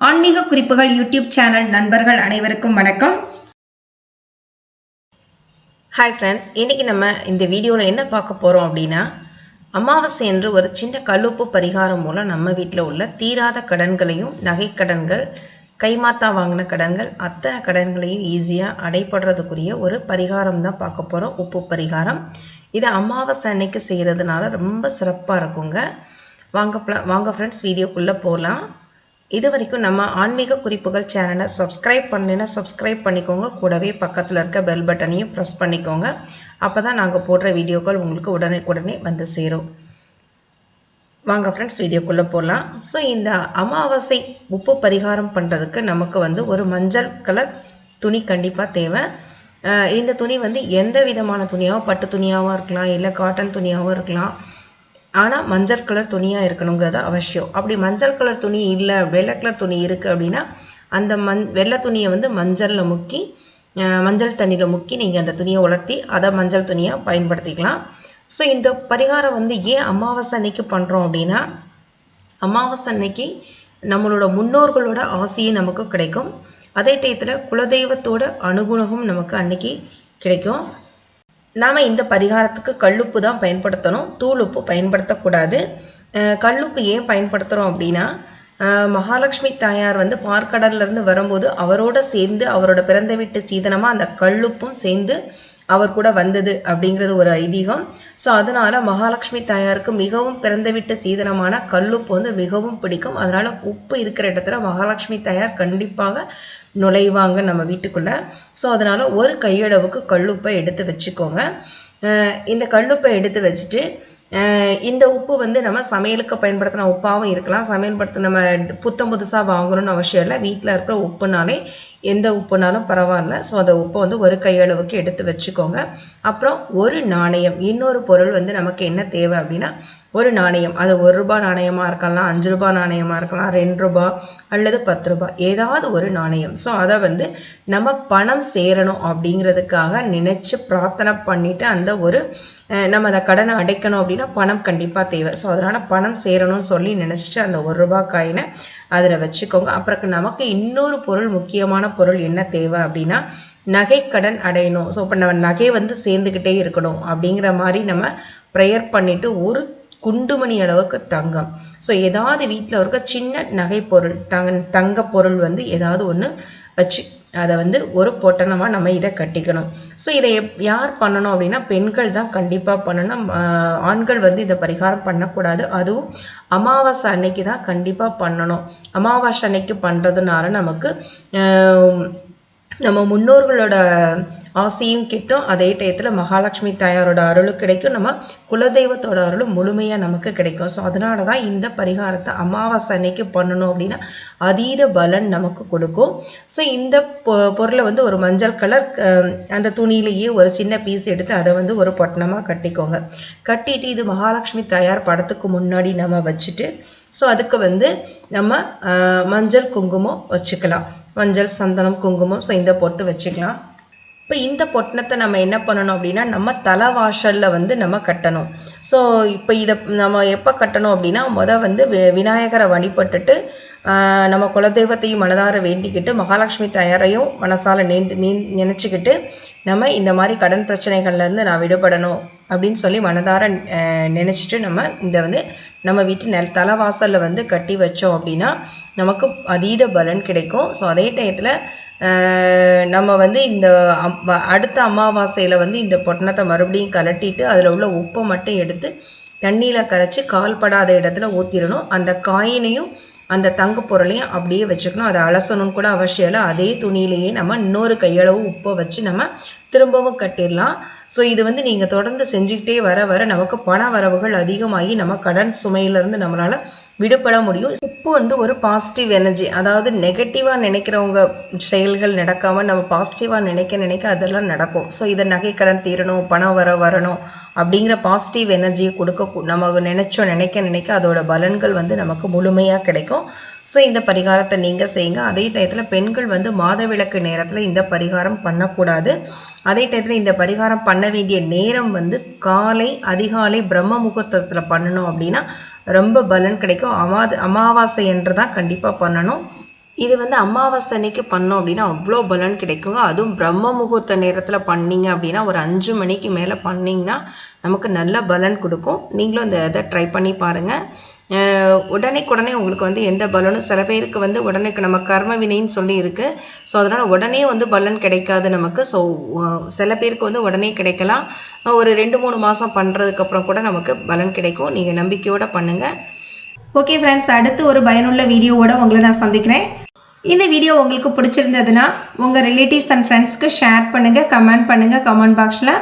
ஆன்மீக குறிப்புகள் YouTube channel நண்பர்கள் அனைவருக்கும் வணக்கம். ஹாய் ஃப்ரெண்ட்ஸ் இன்றைக்கி நம்ம இந்த வீடியோவில் என்ன பார்க்க போகிறோம் அப்படின்னா அமாவாசை என்று ஒரு சின்ன கல்லுப்பு பரிகாரம் மூலம் நம்ம வீட்டில் உள்ள தீராத கடன்களையும் நகைக்கடன்கள் கைமாத்தா வாங்கின கடன்கள் அத்தனை கடன்களையும் ஈஸியாக அடைப்படுறதுக்குரிய ஒரு பரிகாரம் தான் பார்க்க போகிறோம் உப்பு பரிகாரம். இதை அமாவாசை அன்னைக்கு செய்கிறதுனால ரொம்ப சிறப்பாக இருக்குங்க. வாங்க வாங்க ஃப்ரெண்ட்ஸ் வீடியோக்குள்ளே போகலாம் இது வரைக்கும் நம்ம ஆன்மீக குறிப்புகள் சேனலை சப்ஸ்கிரைப் பண்ணலைன்னா சப்ஸ்கிரைப் பண்ணிக்கோங்க. கூடவே பக்கத்தில் இருக்க பெல் பட்டனையும் ப்ரெஸ் பண்ணிக்கோங்க. அப்போ தான் நாங்கள் போடுற வீடியோக்கள் உங்களுக்கு உடனே உடனே வந்து சேரும். வாங்க ஃப்ரெண்ட்ஸ் வீடியோக்குள்ளே போகலாம் ஸோ இந்த அமாவாசை உப்பு பரிகாரம் பண்ணுறதுக்கு நமக்கு வந்து ஒரு மஞ்சள் கலர் துணி கண்டிப்பாக தேவை. இந்த துணி வந்து எந்த விதமான துணியாகவும் பட்டு துணியாகவும் இருக்கலாம் இல்லை காட்டன் துணியாகவும் இருக்கலாம். ஆனால் மஞ்சள் கலர் துணியாக இருக்கணுங்கிறது அவசியம். அப்படி மஞ்சள் கலர் துணி இல்லை வெள்ளை கலர் துணி இருக்குது அப்படின்னா அந்த மண் வெள்ளை துணியை வந்து மஞ்சளில் முக்கி மஞ்சள் தண்ணியில் முக்கி நீங்கள் அந்த துணியை உலர்த்தி அதை மஞ்சள் துணியாக பயன்படுத்திக்கலாம். ஸோ இந்த பரிகாரம் வந்து ஏன் அமாவாசை அன்னைக்கு பண்ணுறோம் அப்படின்னா அமாவாசை அன்னைக்கு நம்மளோட முன்னோர்களோட ஆசையும் நமக்கு கிடைக்கும். அதே டயத்தில் குலதெய்வத்தோட அனுகுணமும் நமக்கு அன்னைக்கு கிடைக்கும். நாம் இந்த பரிகாரத்துக்கு கல்லுப்பு தான் பயன்படுத்தணும். தூள் உப்பு பயன்படுத்தக்கூடாது கல்லுப்பு ஏன் பயன்படுத்துகிறோம் அப்படின்னா மகாலட்சுமி தாயார் வந்து பார்க்கடல்லேருந்து வரும்போது அவரோட சேர்ந்து அவரோட பிறந்த வீட்டு சீதனமாக அந்த கல்லுப்பும் சேர்ந்து அவர் கூட வந்தது அப்படிங்கிறது ஒரு ஐதீகம். ஸோ அதனால மகாலட்சுமி தாயாருக்கு மிகவும் பிறந்த வீட்டு சீதனமான கல்லுப்பு வந்து மிகவும் பிடிக்கும். அதனால உப்பு இருக்கிற இடத்துல மகாலட்சுமி தாயார் கண்டிப்பாக நுழைவாங்க நம்ம வீட்டுக்குள்ள. ஸோ அதனால ஒரு கையளவுக்கு கல்லுப்பை எடுத்து வச்சுக்கோங்க. இந்த கல்லுப்பை எடுத்து வச்சுட்டு இந்த உப்பு வந்து நம்ம சமையலுக்கு பயன்படுத்தின உப்பாகவும் இருக்கலாம். சமையல் படுத்த நம்ம புத்தம் புதுசாக வாங்கணும்னு அவசியம் இல்லை. வீட்டில் இருக்கிற உப்புனாலே எந்த உப்புனாலும் பரவாயில்ல. ஸோ அந்த உப்பை வந்து ஒரு கையளவுக்கு எடுத்து வச்சுக்கோங்க. அப்புறம் ஒரு நாணயம் இன்னொரு பொருள் வந்து நமக்கு என்ன தேவை அப்படின்னா ஒரு நாணயம். அது ஒரு ரூபாய் நாணயமாக இருக்கலாம் அஞ்சு ரூபாய் நாணயமாக இருக்கலாம் ரெண்டு ரூபாய் அல்லது பத்து ரூபாய் ஏதாவது ஒரு நாணயம். ஸோ அதை வந்து நம்ம பணம் சேரணும் அப்படிங்கிறதுக்காக நினச்சி பிரார்த்தனை பண்ணிவிட்டு அந்த ஒரு நம்ம அந்த கடனை அடைக்கணும் அப்படின்னா பணம் கண்டிப்பாக தேவை. ஸோ அதனால் பணம் சேரணும்னு சொல்லி நினச்சிட்டு அந்த ஒரு ரூபாய் காயினை அதில் வச்சுக்கோங்க. அப்புறம் நமக்கு இன்னொரு பொருள் முக்கியமான பொருள் என்ன தேவை அப்படின்னா நகைக்கடன் அடையணும். ஸோ இப்போ நம்ம நகை வந்து சேர்ந்துக்கிட்டே இருக்கணும் அப்படிங்கிற மாதிரி நம்ம ப்ரேயர் பண்ணிவிட்டு ஒரு குண்டுமணி அளவுக்கு தங்கம். ஸோ ஏதாவது வீட்டில் இருக்க சின்ன நகை பொருள் தங்க தங்க பொருள் வந்து ஏதாவது ஒன்று வச்சு அதை வந்து ஒரு பொட்டணமாக நம்ம இதை கட்டிக்கணும். ஸோ இதை எப் யார் பண்ணணும் அப்படின்னா பெண்கள் தான் கண்டிப்பாக பண்ணணும். ஆண்கள் வந்து இதை பரிகாரம் பண்ணக்கூடாது. அதுவும் அமாவாசை அன்னைக்கு தான் கண்டிப்பாக பண்ணணும். அமாவாசை அன்னைக்கு பண்ணுறதுனால நமக்கு நம்ம முன்னோர்களோட ஆசையும் கிட்டும் அதே டயத்தில் மகாலட்சுமி தாயாரோட அருளும் கிடைக்கும். நம்ம குலதெய்வத்தோட அருளும் முழுமையாக நமக்கு கிடைக்கும். ஸோ அதனால தான் இந்த பரிகாரத்தை அமாவாசை அன்னைக்கு பண்ணணும் அப்படின்னா அதீத பலன் நமக்கு கொடுக்கும். ஸோ இந்த பொ- பொருளை வந்து ஒரு மஞ்சள் கலர் அந்த துணியிலேயே ஒரு சின்ன பீஸ் எடுத்து அதை வந்து ஒரு பொட்டணமாக கட்டிக்கோங்க. கட்டிட்டு இது மகாலட்சுமி தாயார் படத்துக்கு முன்னாடி நம்ம வச்சுட்டு ஸோ அதுக்கு வந்து நம்ம மஞ்சள் குங்குமம் வச்சுக்கலாம். மஞ்சள் சந்தனம் குங்குமம் ஸோ இந்த பொட்டு வச்சுக்கலாம். இப்போ இந்த பொட்டணத்தை நம்ம என்ன பண்ணணும் அப்படின்னா நம்ம தலைவாசல்ல வந்து நம்ம கட்டணும். ஸோ இப்போ இதை நம்ம எப்போ கட்டணும் அப்படின்னா மொதல் வந்து வி- விநாயகரை வழிபட்டுட்டு நம்ம குலதெய்வத்தையும் மனதார வேண்டிக்கிட்டு மகாலட்சுமி தயாரையும் மனசால நீண்டு நீ நினச்சிக்கிட்டு நம்ம இந்த மாதிரி கடன் பிரச்சனைகள்லேருந்து நான் விடுபடணும். அப்படின்னு சொல்லி மனதார நினச்சிட்டு நம்ம இந்த வந்து நம்ம வீட்டு நெல் தலைவாசலில் வந்து கட்டி வச்சோம் அப்படின்னா நமக்கு அதீத பலன் கிடைக்கும். ஸோ அதே டயத்தில் நம்ம வந்து இந்த அடுத்த அமாவாசையில் வந்து இந்த பொட்டணத்தை மறுபடியும் கலட்டிட்டு அதில் உள்ள உப்பை மட்டும் எடுத்து தண்ணியில் கரைச்சி கால்படாத இடத்துல ஊற்றிடணும் அந்த காயினையும் அந்த தங்க பொருளையும் அப்படியே வச்சுக்கணும். அதை அலசணும்னு கூட அவசியம் இல்லை. அதே துணியிலேயே நம்ம இன்னொரு கையளவு உப்பை வச்சு நம்ம திரும்பவும் கட்டிடலாம் ஸோ இது வந்து நீங்கள் தொடர்ந்து செஞ்சுக்கிட்டே வர வர நமக்கு பண வரவுகள் அதிகமாகி நம்ம கடன் சுமையிலேருந்து நம்மளால் விடுபட முடியும். இப்போ வந்து ஒரு பாசிட்டிவ் எனர்ஜி அதாவது நெகட்டிவாக நினைக்கிறவங்க செயல்கள் நடக்காமல் நம்ம பாசிட்டிவாக நினைக்க நினைக்க அதெல்லாம் நடக்கும். ஸோ இதை நகைக்கடன் தீரணும் பணம் வர வரணும் அப்படிங்கிற பாசிட்டிவ் எனர்ஜியை கொடுக்க நம்ம நினைச்சோம் நினைக்க நினைக்க அதோட பலன்கள் வந்து நமக்கு முழுமையாக கிடைக்கும். ஸோ இந்த பரிகாரத்தை நீங்கள் செய்யுங்க. அதே டயத்தில் பெண்கள் வந்து மாதவிளக்கு நேரத்தில் இந்த பரிகாரம் பண்ணக்கூடாது. அதே டயத்தில் இந்த பரிகாரம் பண்ண வேண்டிய நேரம் வந்து காலை அதிகாலை பிரம்ம முகூர்த்தத்தில் பண்ணணும் அப்படின்னா ரொம்ப பலன் கிடைக்கும். அமாது அமாவாசை என்று தான் கண்டிப்பாக பண்ணணும். இது வந்து அமாவாசை அன்னைக்கு பண்ணோம் அப்படின்னா அவ்வளோ பலன் கிடைக்குங்க. அதுவும் பிரம்ம முகூர்த்த நேரத்தில் பண்ணீங்க அப்படின்னா ஒரு அஞ்சு மணிக்கு மேலே பண்ணிங்கன்னா நமக்கு நல்ல பலன் கொடுக்கும். நீங்களும் இந்த இதை ட்ரை பண்ணி பாருங்கள் உடனே உங்களுக்கு வந்து எந்த பலனும் சில பேருக்கு வந்து உடனே நம்ம கர்ம வினைன்னு சொல்லி இருக்குது ஸோ அதனால் உடனே வந்து பலன் கிடைக்காது நமக்கு. ஸோ சில பேருக்கு வந்து உடனே கிடைக்கலாம். ஒரு ரெண்டு மூணு மாதம் பண்ணுறதுக்கப்புறம் கூட நமக்கு பலன் கிடைக்கும். நீங்கள் நம்பிக்கையோடு பண்ணுங்கள் ஓகே ஃப்ரெண்ட்ஸ் அடுத்து ஒரு பயனுள்ள வீடியோவோட உங்களை நான் சந்திக்கிறேன். இந்த வீடியோ உங்களுக்கு பிடிச்சிருந்ததுன்னா உங்கள் ரிலேட்டிவ்ஸ் அண்ட் ஃப்ரெண்ட்ஸ்க்கு ஷேர் பண்ணுங்கள் கமெண்ட் பண்ணுங்கள் கமெண்ட் பாக்ஸில்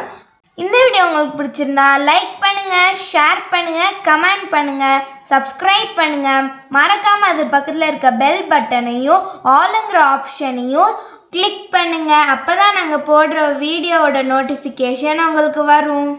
இந்த வீடியோ உங்களுக்கு பிடிச்சிருந்தா லைக் பண்ணுங்கள் ஷேர் பண்ணுங்கள் கமெண்ட் பண்ணுங்கள் சப்ஸ்கிரைப் பண்ணுங்கள் மறக்காமல் அது பக்கத்தில் இருக்க பெல் பட்டனையும் ஆளுங்கிற ஆப்ஷனையும் கிளிக் அப்போ தான் நாங்கள் போடுற வீடியோவோட நோட்டிஃபிகேஷன் உங்களுக்கு வரும்.